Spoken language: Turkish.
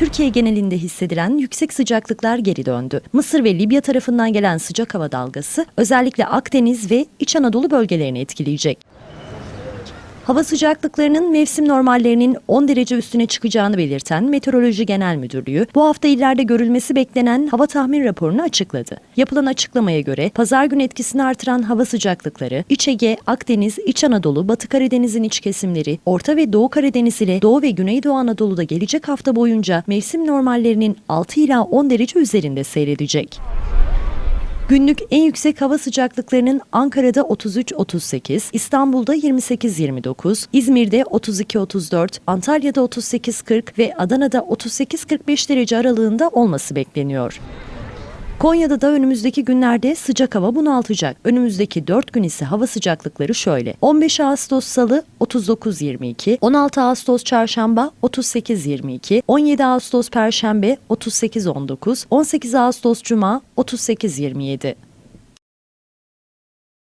Türkiye genelinde hissedilen yüksek sıcaklıklar geri döndü. Mısır ve Libya tarafından gelen sıcak hava dalgası özellikle Akdeniz ve İç Anadolu bölgelerini etkileyecek. Hava sıcaklıklarının mevsim normallerinin 10 derece üstüne çıkacağını belirten Meteoroloji Genel Müdürlüğü, bu hafta illerde görülmesi beklenen hava tahmin raporunu açıkladı. Yapılan açıklamaya göre pazar günü etkisini artıran hava sıcaklıkları İç Ege, Akdeniz, İç Anadolu, Batı Karadeniz'in iç kesimleri, Orta ve Doğu Karadeniz ile Doğu ve Güneydoğu Anadolu'da gelecek hafta boyunca mevsim normallerinin 6 ila 10 derece üzerinde seyredecek. Günlük en yüksek hava sıcaklıklarının Ankara'da 33-38, İstanbul'da 28-29, İzmir'de 32-34, Antalya'da 38-40 ve Adana'da 38-45 derece aralığında olması bekleniyor. Konya'da da önümüzdeki günlerde sıcak hava bunaltacak. Önümüzdeki 4 gün ise hava sıcaklıkları şöyle. 15 Ağustos Salı 39-22, 16 Ağustos Çarşamba 38-22, 17 Ağustos Perşembe 38-19, 18 Ağustos Cuma 38-27.